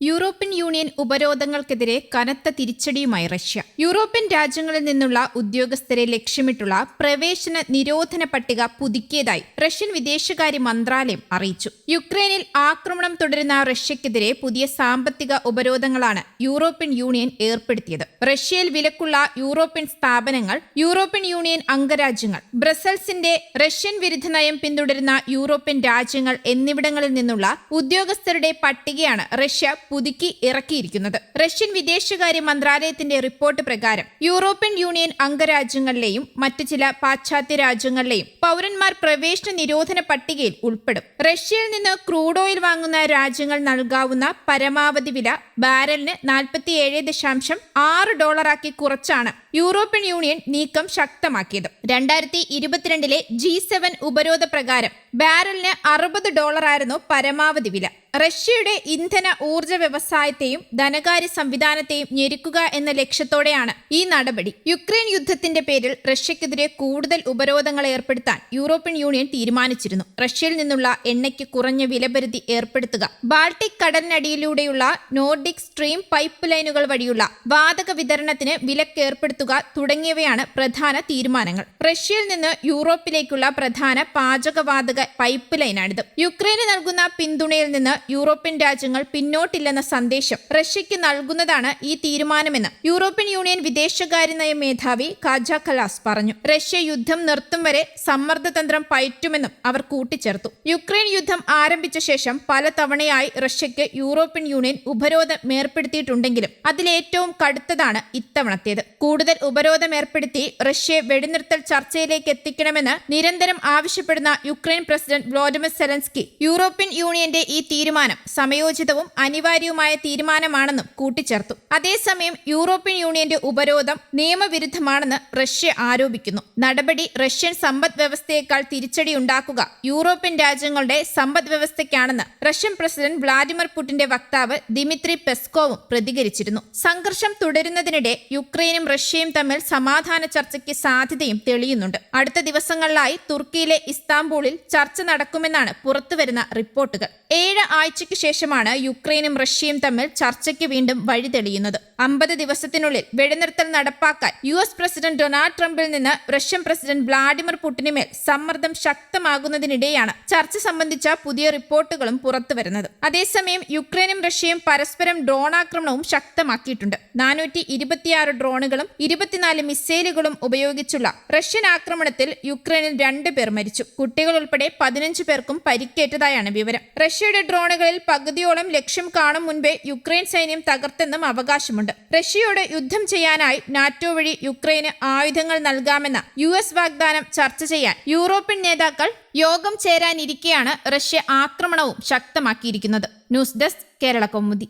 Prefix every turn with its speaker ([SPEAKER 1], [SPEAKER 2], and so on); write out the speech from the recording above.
[SPEAKER 1] European union ഉപരോധങ്ങൾക്കെതിരെ കനത്ത തിരിച്ചടിയുമായി Russia. European രാജ്യങ്ങളിൽ നിന്നുള്ള ഉദ്യോഗസ്ഥരെ ലക്ഷ്യമിട്ടുള്ള പ്രവേശന നിരോധന പട്ടിക പുതുക്കിയതായി റഷ്യൻ വിദേശകാര്യ മന്ത്രാലയം അറിയിച്ചു. യുക്രൈനിൽ ആക്രമണം തുടരുന്ന റഷ്യക്കെതിരെ പുതിയ സാമ്പത്തിക ഉപരോധങ്ങളാണ് യൂറോപ്യൻ യൂണിയൻ ഏർപ്പെടുത്തിയത്. റഷ്യയിൽ വിലക്കുള്ള യൂറോപ്യൻ സ്ഥാപനങ്ങൾ യൂറോപ്യൻ യൂണിയൻ അംഗരാജ്യങ്ങൾ ബ്രസൽസിന്റെ റഷ്യൻ വിരുദ്ധ നയം പിന്തുടരുന്ന യൂറോപ്യൻ രാജ്യങ്ങൾ എന്നിവിടങ്ങളിൽ നിന്നുള്ള ഉദ്യോഗസ്ഥരുടെ പട്ടികയാണ് റഷ്യ പുതുക്കി ഇറക്കിയിരിക്കുന്നത്. റഷ്യൻ വിദേശകാര്യ മന്ത്രാലയത്തിന്റെ റിപ്പോർട്ട് പ്രകാരം യൂറോപ്യൻ യൂണിയൻ അംഗരാജ്യങ്ങളിലെയും മറ്റ് ചില പാശ്ചാത്യ രാജ്യങ്ങളിലെയും പൗരന്മാർ പ്രവേശന നിരോധന പട്ടികയിൽ ഉൾപ്പെടും. റഷ്യയിൽ നിന്ന് ക്രൂഡ് ഓയിൽ വാങ്ങുന്ന രാജ്യങ്ങൾ നൽകാവുന്ന പരമാവധി വില ബാരലിന് നാൽപ്പത്തിയേഴ് ദശാംശം ആറ് ഡോളറാക്കി കുറച്ചാണ് യൂറോപ്യൻ യൂണിയൻ നീക്കം ശക്തമാക്കിയത്. രണ്ടായിരത്തി ഇരുപത്തിരണ്ടിലെ ജി സെവൻ ഉപരോധ പ്രകാരം ബാരലിന് അറുപത് ഡോളറായിരുന്നു പരമാവധി വില. റഷ്യയുടെ ഇന്ധന ഊർജ വ്യവസായത്തെയും ധനകാര്യ സംവിധാനത്തെയും ഞെരുക്കുക എന്ന ലക്ഷ്യത്തോടെയാണ് ഈ നടപടി. യുക്രൈൻ യുദ്ധത്തിന്റെ പേരിൽ റഷ്യക്കെതിരെ കൂടുതൽ ഉപരോധങ്ങൾ ഏർപ്പെടുത്താൻ യൂറോപ്യൻ യൂണിയൻ തീരുമാനിച്ചിരുന്നു. റഷ്യയിൽ നിന്നുള്ള എണ്ണയ്ക്ക് കുറഞ്ഞ വിലപരിധി ഏർപ്പെടുത്തുക. ബാൾട്ടിക് കടലിനടിയിലൂടെയുള്ള നോർഡിക് സ്ട്രീം പൈപ്പ് ലൈനുകൾ വഴിയുള്ള വാതക വിതരണത്തിന് വിലക്ക് ഏർപ്പെടുത്തുക തുടങ്ങിയവയാണ് പ്രധാന തീരുമാനങ്ങൾ. റഷ്യയിൽ നിന്ന് യൂറോപ്പിലേക്കുള്ള പ്രധാന പാചകവാതക പൈപ്പ് ലൈനാണിത്. യുക്രൈന് നൽകുന്ന പിന്തുണയിൽ നിന്ന് യൂറോപ്യൻ രാജ്യങ്ങൾ പിന്നോട്ടില്ലെന്ന സന്ദേശം റഷ്യയ്ക്ക് നൽകുന്നതാണ് ഈ തീരുമാനമെന്ന് യൂറോപ്യൻ യൂണിയൻ വിദേശകാര്യ നയ മേധാവി കാജ ഖലാസ് പറഞ്ഞു. റഷ്യ യുദ്ധം നിർത്തും വരെ സമ്മർദ്ദതന്ത്രം പയറ്റുമെന്നും അവർ കൂട്ടിച്ചേർത്തു. യുക്രൈൻ യുദ്ധം ആരംഭിച്ച ശേഷം പല തവണയായി റഷ്യയ്ക്ക് യൂറോപ്യൻ യൂണിയൻ ഉപരോധം ഏർപ്പെടുത്തിയിട്ടുണ്ടെങ്കിലും അതിലേറ്റവും കടുത്തതാണ് ഇത്തവണത്തേത്. കൂടുതൽ ഉപരോധം ഏർപ്പെടുത്തി റഷ്യയെ വെടിനിർത്തൽ ചർച്ചയിലേക്ക് എത്തിക്കണമെന്ന് നിരന്തരം ആവശ്യപ്പെടുന്ന Ukraine president Volodymyr Zelensky European യൂണിയന്റെ ഈ തീരുമാനം സമയോചിതവും അനിവാര്യവുമായ തീരുമാനമാണെന്നും കൂട്ടിച്ചേർത്തു. അതേസമയം യൂറോപ്യൻ യൂണിയന്റെ ഉപരോധം നിയമവിരുദ്ധമാണെന്ന് റഷ്യ ആരോപിക്കുന്നു. നടപടി റഷ്യൻ സമ്പദ് വ്യവസ്ഥയേക്കാൾ തിരിച്ചടി ഉണ്ടാക്കുക യൂറോപ്യൻ രാജ്യങ്ങളുടെ സമ്പദ് വ്യവസ്ഥയ്ക്കാണെന്ന് റഷ്യൻ പ്രസിഡന്റ് വ്ളാഡിമിർ പുടിന്റെ വക്താവ് ദിമിത്രി പെസ്കോവും പ്രതികരിച്ചിരുന്നു. സംഘർഷം തുടരുന്നതിനിടെ യുക്രൈനും റഷ്യയും തമ്മിൽ സമാധാന ചർച്ചയ്ക്ക് സാധ്യതയും തെളിയുന്നുണ്ട്. അടുത്ത ദിവസങ്ങളിലായി തുർക്കിയിലെ ഇസ്താംബൂളിൽ ചർച്ച നടക്കുമെന്നാണ് പുറത്തുവരുന്ന റിപ്പോർട്ടുകൾ. ഏഴ് ആഴ്ചയ്ക്ക് ശേഷമാണ് യുക്രൈനും റഷ്യയും തമ്മിൽ ചർച്ചയ്ക്ക് വീണ്ടും വഴി തെളിയുന്നത് അമ്പത് ദിവസത്തിനുള്ളിൽ വെടിനിർത്തൽ നടപ്പാക്കാൻ യു എസ് പ്രസിഡന്റ് ഡൊണാൾഡ് ട്രംപിൽ നിന്ന് റഷ്യൻ പ്രസിഡന്റ് വ്ളാഡിമിർ പുടിനുമേൽ സമ്മർദ്ദം ശക്തമാകുന്നതിനിടെയാണ് ചർച്ച സംബന്ധിച്ച പുതിയ റിപ്പോർട്ടുകളും പുറത്തുവരുന്നത് അതേസമയം യുക്രൈനും റഷ്യയും പരസ്പരം ഡ്രോൺ ആക്രമണവും ശക്തമാക്കിയിട്ടുണ്ട്. നാനൂറ്റി ഇരുപത്തിയാറ് ഡ്രോണുകളും ഇരുപത്തിനാല് മിസൈലുകളും ഉപയോഗിച്ചുള്ള റഷ്യൻ ആക്രമണത്തിൽ യുക്രൈനിൽ രണ്ടു പേർ മരിച്ചു. കുട്ടികൾ ഉൾപ്പെടെ പതിനഞ്ച് പേർക്കും പരിക്കേറ്റതായാണ് വിവരം. റഷ്യയുടെ ഡ്രോണുകളിൽ പകുതിയോളം ലക്ഷ്യം കാണും മുൻപേ യുക്രൈൻ സൈന്യം തകർത്തെന്നും അവകാശമുണ്ട്. റഷ്യയോട് യുദ്ധം ചെയ്യാനായി നാറ്റോ വഴി യുക്രൈന് ആയുധങ്ങൾ നൽകാമെന്ന യു എസ് വാഗ്ദാനം ചർച്ച ചെയ്യാൻ യൂറോപ്യൻ നേതാക്കൾ യോഗം ചേരാനിരിക്കെയാണ് റഷ്യ ആക്രമണവും ശക്തമാക്കിയിരിക്കുന്നത്. News desk Kerala Kaumudi.